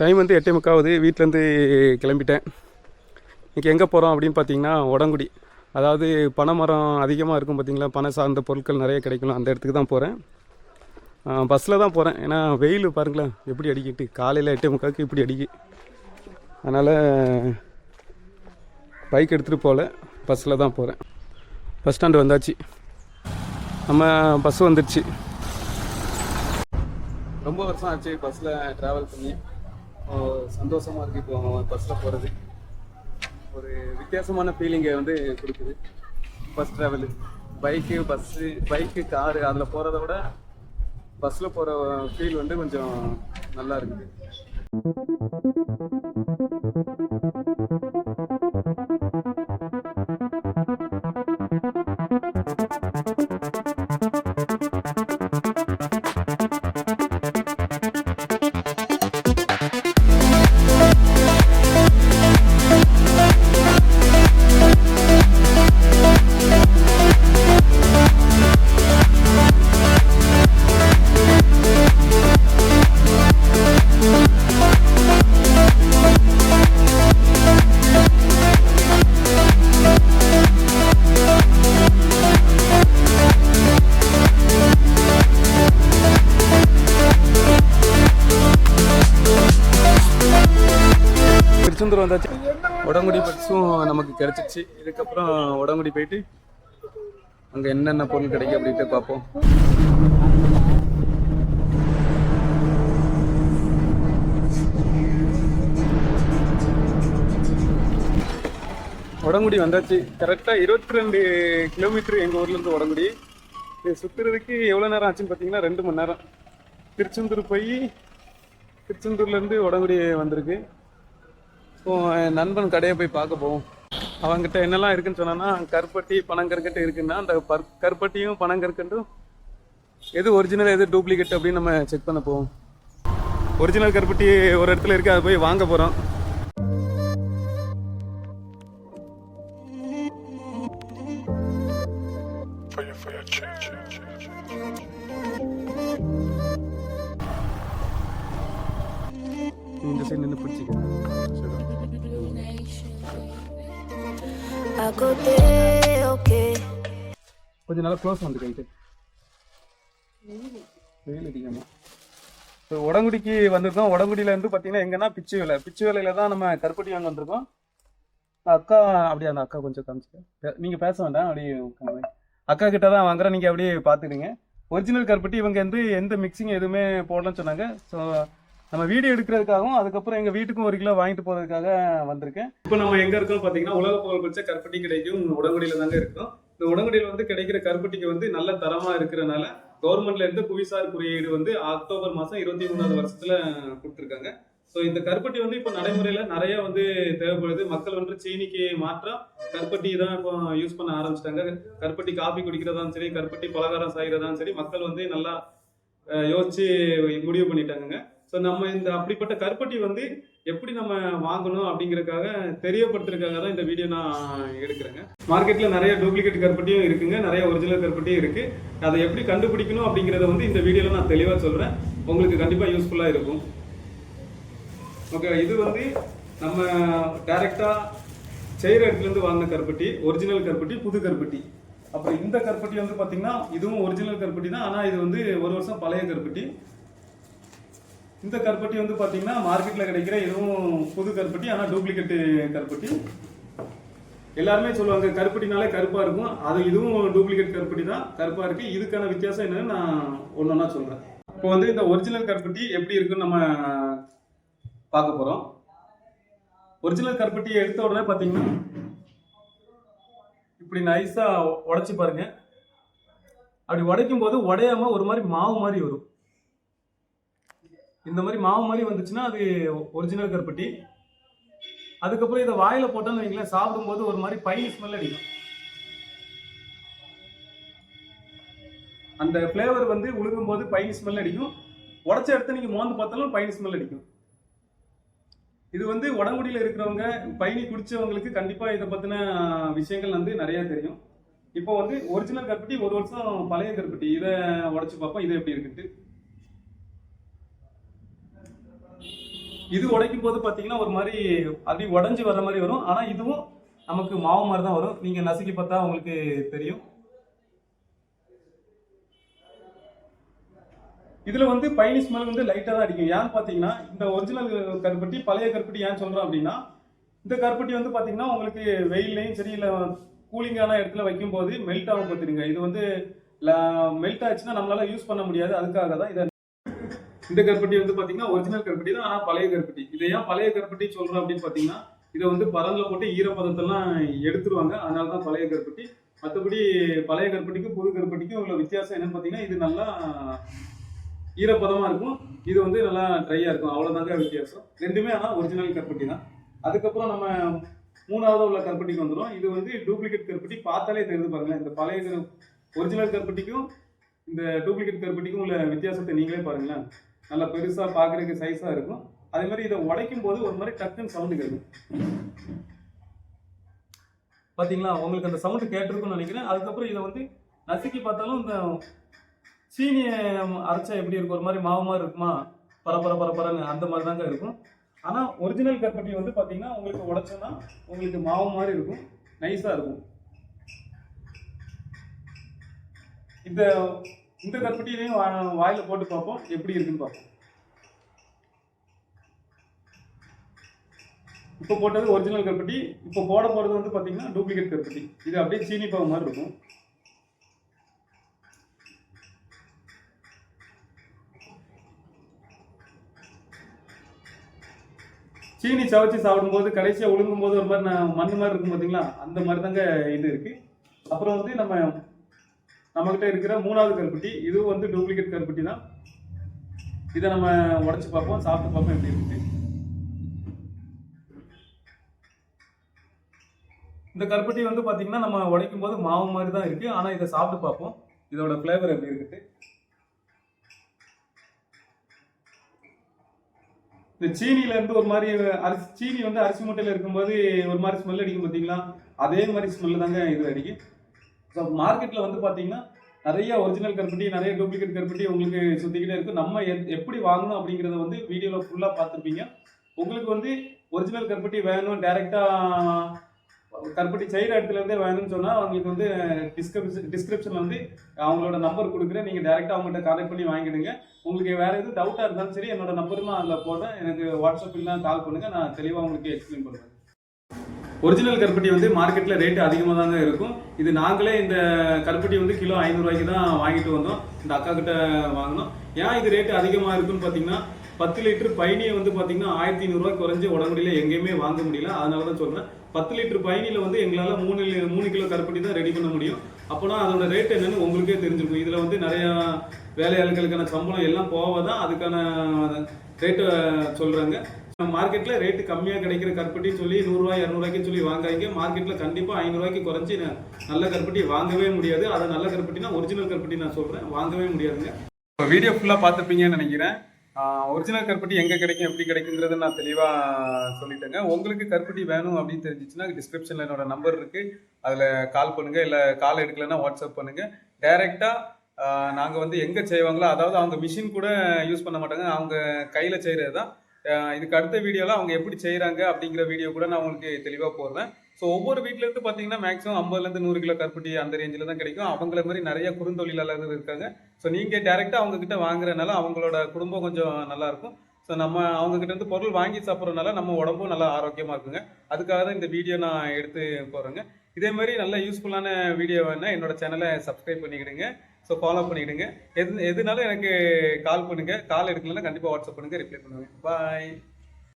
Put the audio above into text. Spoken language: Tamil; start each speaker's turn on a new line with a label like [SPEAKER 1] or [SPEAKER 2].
[SPEAKER 1] டைம் வந்து எட்டே முக்காவது. வீட்டிலேருந்து கிளம்பிட்டேன். இன்றைக்கி எங்கே போகிறோம் அப்படின்னு பார்த்தீங்கன்னா உடங்குடி. அதாவது பனைமரம் அதிகமாக இருக்கும் பார்த்தீங்களா பனை சார்ந்த பொருட்கள் நிறைய கிடைக்கும் அந்த இடத்துக்கு தான் போகிறேன் பஸ்ஸில் தான் போகிறேன் ஏன்னா வெயில் பாருங்களேன். எப்படி அடிக்கிட்டு. காலையில் எட்டே முக்காவுக்கு இப்படி அடிக்கி. அதனால் பைக் எடுத்துகிட்டு போகல பஸ்ஸில் தான் போகிறேன் பஸ் ஸ்டாண்டு வந்தாச்சு. நம்ம பஸ் வந்துடுச்சு ரொம்ப வருஷம் ஆச்சு பஸ்ஸில் ட்ராவல் பண்ணி. சந்தோஷமாக இருக்குது இப்போ பஸ்ஸில் போகிறது ஒரு வித்தியாசமான ஃபீலிங்கை வந்து கொடுக்குது. Bus travel bike bus bike car அதில் போகிறத விட பஸ்ஸில் போகிற ஃபீல் வந்து கொஞ்சம் நல்லா இருக்குது. திருச்செந்தூர் வந்தாச்சு. உடங்குடி பட்ஸும் நமக்கு கிடைச்சிச்சு. இதுக்கப்புறம் உடங்குடி போயிட்டு அங்கே என்னென்ன பொருள் கிடைக்கும் அப்படின்ட்டு பார்ப்போம். உடங்குடி வந்தாச்சு. கரெக்டாக இருபத்தி ரெண்டு கிலோமீட்டர் எங்கள் ஊர்லேருந்து உடங்குடி. இது சுற்றுறதுக்கு எவ்வளோ நேரம் ஆச்சுன்னு பார்த்தீங்கன்னா ரெண்டு மணி நேரம். திருச்செந்தூர் போய் திருச்செந்தூர்லேருந்து உடங்குடி வந்திருக்கு. ஸோ என் நண்பன் கடையை போய் பார்க்க போவோம். அவங்ககிட்ட என்னெல்லாம் இருக்குன்னு சொன்னான்னா கருப்பட்டி பனங்கற்கட்டு இருக்குன்னா அந்த பர் கருப்பட்டியும் பனங்கற்கட்டும் எது ஒரிஜினல் எது டூப்ளிகேட் அப்படின்னு நம்ம செக் பண்ண போவோம். ஒரிஜினல் கருப்பட்டி ஒரு இடத்துல இருக்கு அதை போய் வாங்க போகிறோம். இந்த சைடு நின்று பிடிச்சிக்க கொஞ்சம் நல்லா க்ளோஸ் வந்து கைட்டு வெயில் அதிகமாக இப்போ உடங்குடிக்கு வந்திருக்கோம். உடங்குடியில இருந்து பார்த்தீங்கன்னா எங்கன்னா பிச்சு வேலை? பிச்சு வேலையில தான் நம்ம கருப்பட்டி வாங்க வந்திருக்கோம். அக்கா அப்படியே அந்த அக்கா கொஞ்சம் காமிச்சுக்க. நீங்கள் பேச வேண்டாம். அப்படியே அக்கா கிட்ட தான் வாங்குறேன். நீங்கள் அப்படியே பார்த்துக்கிடுங்க ஒரிஜினல் கருப்பட்டி இவங்க வந்து எந்த மிக்சிங் எதுவுமே போடலன்னு சொன்னாங்க. ஸோ நம்ம வீடியோ எடுக்கிறதுக்காகவும் அதுக்கப்புறம் எங்கள் வீட்டுக்கும் ஒரு கிலோ வாங்கிட்டு போகிறதுக்காக வந்திருக்கேன். இப்போ நம்ம எங்கே இருக்கோம் பார்த்தீங்கன்னா உலக புகழ் பெற்ற கருப்பட்டி கிடைக்கும் உடங்குடியில் தாங்க இருக்கோம். இந்த உடங்குடியில் வந்து கிடைக்கிற கருப்பட்டிக்கு வந்து நல்ல தரமாக இருக்கிறனால கவர்மெண்ட்ல இருந்து புவிசார் குறியீடு வந்து அக்டோபர் மாதம் இருபத்தி மூணாவது வருஷத்துல கொடுத்துருக்காங்க. ஸோ இந்த கருப்பட்டி வந்து இப்போ நடைமுறையில நிறைய வந்து தேவைப்படுது. மக்கள் வந்து சீனிக்கு மாற்றம் கருப்பட்டி தான் இப்போ யூஸ் பண்ண ஆரம்பிச்சிட்டாங்க. கருப்பட்டி காஃபி குடிக்கிறதாலும் சரி கருப்பட்டி பலகாரம் செய்கிறதாலும் சரி மக்கள் வந்து நல்லா யோசிச்சு முடிவு பண்ணிட்டாங்க ஸோ நம்ம இந்த அப்படிப்பட்ட கருப்பட்டி வந்து எப்படி நம்ம வாங்கணும் அப்படிங்கிறதுக்காக தெரியப்படுத்துறதுக்காக தான் இந்த வீடியோ நான் எடுக்கிறேங்க. மார்க்கெட்ல நிறைய டூப்ளிகேட் கருப்பட்டியும் இருக்குங்க. நிறைய ஒரிஜினல் கருப்பட்டியும் இருக்கு. அதை எப்படி கண்டுபிடிக்கணும் அப்படிங்கறத வந்து இந்த வீடியோல நான் தெளிவாக சொல்றேன். உங்களுக்கு கண்டிப்பாக யூஸ்ஃபுல்லாக இருக்கும். ஓகே இது வந்து நம்ம டைரக்டா செய்கிற இடத்துலேருந்து வாங்கின கருப்பட்டி ஒரிஜினல் கருப்பட்டி புது கருப்பட்டி. அப்புறம் இந்த கருப்பட்டி வந்து பார்த்தீங்கன்னா இதுவும் ஒரிஜினல் கருப்பட்டி தான். ஆனால் இது வந்து ஒரு வருஷம் பழைய கருப்பட்டி. இந்த கருப்பட்டி வந்து பார்த்தீங்கன்னா மார்க்கெட்ல கிடைக்கிற இதுவும் புது கருப்பட்டி ஆனால் டூப்ளிகேட் கருப்பட்டி. எல்லாருமே சொல்லுவாங்க கருப்பட்டினாலே கருப்பா இருக்கும். அது இதுவும் டூப்ளிகேட் கருப்பட்டி தான். கருப்பா இருக்கு. இதுக்கான வித்தியாசம் என்னன்னு நான் ஒன்னொன்னா சொல்றேன். இப்போ வந்து இந்த ஒரிஜினல் கருப்பட்டி எப்படி இருக்குன்னு நம்ம பார்க்க போறோம். ஒரிஜினல் கருப்பட்டியை எடுத்த உடனே பார்த்தீங்கன்னா இப்படி நைஸா உடைச்சு பாருங்க. அப்படி உடைக்கும் போது உடையாம ஒரு மாதிரி மாவு மாதிரி வரும். இந்த மாதிரி மாவு மாதிரி வந்துச்சுன்னா அது ஒரிஜினல் கருப்பட்டி. அதுக்கப்புறம் இதை வாயில போட்டோம்னு வைங்களேன் சாப்பிடும்போது ஒரு மாதிரி பைன் ஸ்மெல் அடிக்கும். அந்த ஃப்ளேவர் வந்து உழுகும் போது பைன் ஸ்மெல் அடிக்கும். உடச்ச இடத்த நீங்க மோந்து பார்த்தாலும் பைன் ஸ்மெல் அடிக்கும். இது வந்து உடம்புடியில் இருக்கிறவங்க பயணி குடிச்சவங்களுக்கு கண்டிப்பா இதை பத்தின விஷயங்கள் வந்து நிறைய தெரியும். இப்போ வந்து ஒரிஜினல் கருப்பட்டி ஒரு வருஷம் பழைய கருப்பட்டி. இதை உடச்சி பார்ப்போம். இது எப்படி இருக்குன்ட்டு. இது உடைக்கும் போது பார்த்தீங்கன்னா ஒரு மாதிரி அப்படி உடஞ்சி வர மாதிரி வரும். ஆனால் இதுவும் நமக்கு மாவு மாதிரி தான் வரும். நீங்கள் நசுக்கி பார்த்தா உங்களுக்கு தெரியும். இதில் வந்து பயணி ஸ்மெல் வந்து லைட்டாக தான் அடிக்கும். ஏன்னு பார்த்தீங்கன்னா இந்த ஒரிஜினல் கருப்பட்டி பழைய கருப்பட்டி ஏன் சொல்கிறோம் அப்படின்னா இந்த கருப்பட்டி வந்து பார்த்தீங்கன்னா உங்களுக்கு வெயில்லையும் சரி இல்லை கூலிங்கான இடத்துல வைக்கும் போது மெல்ட் ஆகும் பார்த்துருங்க இது வந்து மெல்ட் ஆச்சுன்னா நம்மளால யூஸ் பண்ண முடியாது. அதுக்காக தான் இதை இந்த கருப்பட்டி வந்து பாத்தீங்கன்னா ஒரிஜினல் கருப்பட்டி தான் ஆனா பழைய கருப்பட்டி. இதை ஏன் பழைய கருப்பட்டி சொல்றோம் அப்படின்னு பாத்தீங்கன்னா இதை வந்து பரன்ல போட்டு ஈரப்பதத்தெல்லாம் எடுத்துருவாங்க. அதனால தான் பழைய கருப்பட்டி. மற்றபடி பழைய கருப்பட்டிக்கும் புது கருப்பட்டிக்கும் உள்ள வித்தியாசம் என்னன்னு பாத்தீங்கன்னா இது நல்லா ஈரப்பதமா இருக்கும். இது வந்து நல்லா ட்ரையா இருக்கும். அவ்வளவுதாங்க வித்தியாசம். ரெண்டுமே ஆனா ஒரிஜினல் கருப்பட்டி தான். அதுக்கப்புறம் நம்ம மூணாவது உள்ள கருப்பட்டிக்கு வந்துடும் இது வந்து டூப்ளிகேட் கருப்பட்டி. பார்த்தாலே தெரியுது பாருங்களேன். இந்த பழைய ஒரிஜினல் கருப்பட்டிக்கும் இந்த டூப்ளிகேட் கருப்பட்டிக்கும் உள்ள வித்தியாசத்தை நீங்களே பாருங்களேன். நல்லா பெருசாக பார்க்குறதுக்கு சைஸாக இருக்கும். அதே மாதிரி இதை உடைக்கும் போது ஒரு மாதிரி டக்குன்னு சவுண்டு கேட்கும். பார்த்தீங்களா உங்களுக்கு அந்த சவுண்டு கேட்டிருக்கும்னு நினைக்கிறேன். அதுக்கப்புறம் இதை வந்து நசுக்கி பார்த்தாலும் இந்த சீனியை அரைச்சா எப்படி இருக்கும்? ஒரு மாதிரி மாவு மாதிரி இருக்குமா? பரபர பரபரன்னு அந்த மாதிரி தாங்க இருக்கும். ஆனால் ஒரிஜினல் கற்பட்டி வந்து பார்த்தீங்கன்னா உங்களுக்கு உடைச்சோன்னா உங்களுக்கு மாவு மாதிரி இருக்கும். நைஸாக இருக்கும். இந்த இந்த கருப்பட்டியிலையும் வா- வாயில போட்டு பார்ப்போம். எப்படி இருக்குன்னு பார்ப்போம். இப்போ போட்டது ஒரிஜினல் கருப்பட்டி. இப்போ போட போகிறது வந்து பார்த்தீங்கன்னா டூப்ளிகேட் கருப்பட்டி. இது அப்படியே சீனி பாவு மாதிரி இருக்கும். சீனி சவச்சு சாப்பிடும்போது கடைசியாக ஒழுங்கும் போது ஒரு மாதிரி நான் மண் மாதிரி இருக்கும் பார்த்தீங்களா? அந்த மாதிரி தாங்க இது இருக்குது அப்புறம் வந்து நம்ம நம்மகிட்ட இருக்கிற மூணாவது கருப்பட்டி இதுவும் வந்து டூப்ளிகேட் கருப்பட்டி தான். இதை நம்ம உடச்சி பார்ப்போம் சாப்பிட்டு பார்ப்போம் எப்படி இருக்குது இந்த கருப்பட்டி வந்து பார்த்தீங்கன்னா நம்ம உடைக்கும் போது மாவு மாதிரி தான் இருக்குது ஆனால் இதை சாப்பிட்டு பார்ப்போம். இதோட ஃப்ளேவர் எப்படி இருக்குது இந்த சீனியிலேருந்து இருந்து ஒரு மாதிரி அரிசி சீனி வந்து அரிசி மூட்டையில இருக்கும்போது ஒரு மாதிரி ஸ்மெல் அடிக்கும் பார்த்தீங்களா அதே மாதிரி ஸ்மெல் தாங்க இது அடிக்கும். ஸோ மார்க்கெட்டில் வந்து பார்த்தீங்கன்னா நிறைய ஒரிஜினல் கருப்பட்டி நிறைய டூப்ளிகேட் கருப்பட்டி உங்களுக்கு சுத்திக்கிட்டே இருக்கும் நம்ம எத்- எப்படி வாங்கணும் அப்படிங்கிறத வந்து வீடியோவில் ஃபுல்லாக பார்த்துருப்பீங்க. உங்களுக்கு வந்து ஒரிஜினல் கருப்பட்டி வேணும் டேரெக்டாக கருப்பட்டி செய்கிற இடத்துல இருந்தே வேணும்னு சொன்னால் அவங்களுக்கு வந்து டிஸ்கிரிப்ஷன் டிஸ்கிரிப்ஷனில் வந்து அவங்களோட நம்பர் கொடுக்குறேன். நீங்கள் டேரெக்டாக அவங்கள்ட்ட கான்டாக்ட் பண்ணி வாங்கிடுங்க. உங்களுக்கு வேறு எதுவும் டவுட்டாக இருந்தாலும் சரி என்னோட நம்பரும் நான் அதில் போடுறேன். எனக்கு வாட்ஸ்அப்பில் கால் பண்ணுங்கள் நான் தெளிவாக உங்களுக்கு எக்ஸ்பிளைன் பண்ணுறேன் ஒரிஜினல் கருப்பட்டி வந்து மார்க்கெட்ல ரேட் அதிகமாக தாங்க இருக்கும். இது நாங்களே இந்த கருப்பட்டி வந்து கிலோ ஐநூறுரூவாய்க்கு தான் வாங்கிட்டு வந்தோம். இந்த அக்கா கிட்ட வாங்கினோம். ஏன் இது ரேட்டு அதிகமாக இருக்குன்னு பார்த்தீங்கன்னா பத்து லிட்டர் பயணியை வந்து பார்த்தீங்கன்னா ஆயிரத்தி ஐநூறுரூவா குறைஞ்சு உடம்புல எங்கேயுமே வாங்க முடியல. அதனால தான் சொல்கிறேன் பத்து லிட்டர் பயணியில் வந்து எங்களால் மூணு மூணு கிலோ கருப்பட்டி தான் ரெடி பண்ண முடியும். அப்போனா அதோட ரேட் என்னன்னு உங்களுக்கே தெரிஞ்சிருக்கும். இதில் வந்து நிறையா வேலையாட்களுக்கான சம்பளம் எல்லாம் போக தான் அதுக்கான ரேட்டை சொல்கிறாங்க மார்க்கெட்டில் ரேட்டு கம்மியாக கிடைக்கிற கருப்பட்டி சொல்லி நூறுரூவா இரநூறுவாய்க்கு சொல்லி வாங்காதீங்க. மார்க்கெட்டில் கண்டிப்பாக ஐநூறுரூவாய்க்கு குறைஞ்சி நல்ல கருப்பட்டி வாங்கவே முடியாது. அதை நல்ல கருப்பட்டினா ஒரிஜினல் கருப்பட்டி நான் சொல்கிறேன் வாங்கவே முடியாதுங்க. இப்போ வீடியோ ஃபுல்லாக பார்த்துருப்பீங்கன்னு நினைக்கிறேன். ஒரிஜினல் கருப்பட்டி எங்கே கிடைக்கும் எப்படி கிடைக்குங்கிறது நான் தெளிவாக சொல்லிட்டேங்க. உங்களுக்கு கருப்பட்டி வேணும் அப்படின்னு தெரிஞ்சிச்சுன்னா டிஸ்கிரிப்ஷனில் என்னோட நம்பர் இருக்குது அதில் கால் பண்ணுங்கள் இல்லை கால் எடுக்கலைன்னா வாட்ஸ்அப் பண்ணுங்கள் டைரெக்டாக நாங்கள் வந்து எங்கே செய்வாங்களோ அதாவது அவங்க மிஷின் கூட யூஸ் பண்ண மாட்டாங்க. அவங்க கையில் செய்கிறது தான் இதுக்கு அடுத்த வீடியோவில் அவங்க எப்படி செய்கிறாங்க அப்படிங்கிற வீடியோ கூட நான் உங்களுக்கு தெளிவாக போடுறேன். ஸோ ஒவ்வொரு வீட்டிலேருந்து பார்த்தீங்கன்னா மேக்ஸிமம் ஐம்பதுலேருந்து நூறு கிலோ கருப்பட்டி அந்த ரேஞ்சில் தான் கிடைக்கும். அவங்கள மாதிரி நிறைய குறுந்தொழிலாளர்கள் இருக்காங்க. ஸோ நீங்கள் டேரெக்டாக அவங்கக்கிட்ட வாங்குறதுனால அவங்களோட குடும்பம் கொஞ்சம் நல்லாயிருக்கும். ஸோ நம்ம அவங்கக்கிட்ட இருந்து பொருள் வாங்கி சாப்பிட்றதுனால நம்ம உடம்பும் நல்லா ஆரோக்கியமாக இருக்குங்க. அதுக்காக தான் இந்த வீடியோ நான் எடுத்து போகிறேங்க இதே மாதிரி நல்ல யூஸ்ஃபுல்லான வீடியோ வேணால் என்னோட சேனலை சப்ஸ்கிரைப் பண்ணிக்கிடுங்க. ஸோ ஃபாலோ பண்ணிக்கிடுங்க. எது எதுனாலும் எனக்கு கால் பண்ணுங்கள் கால் எடுக்கலன்னா கண்டிப்பாக வாட்ஸ்அப் பண்ணுங்கள் ரிப்ளை பண்ணுவேன். பாய்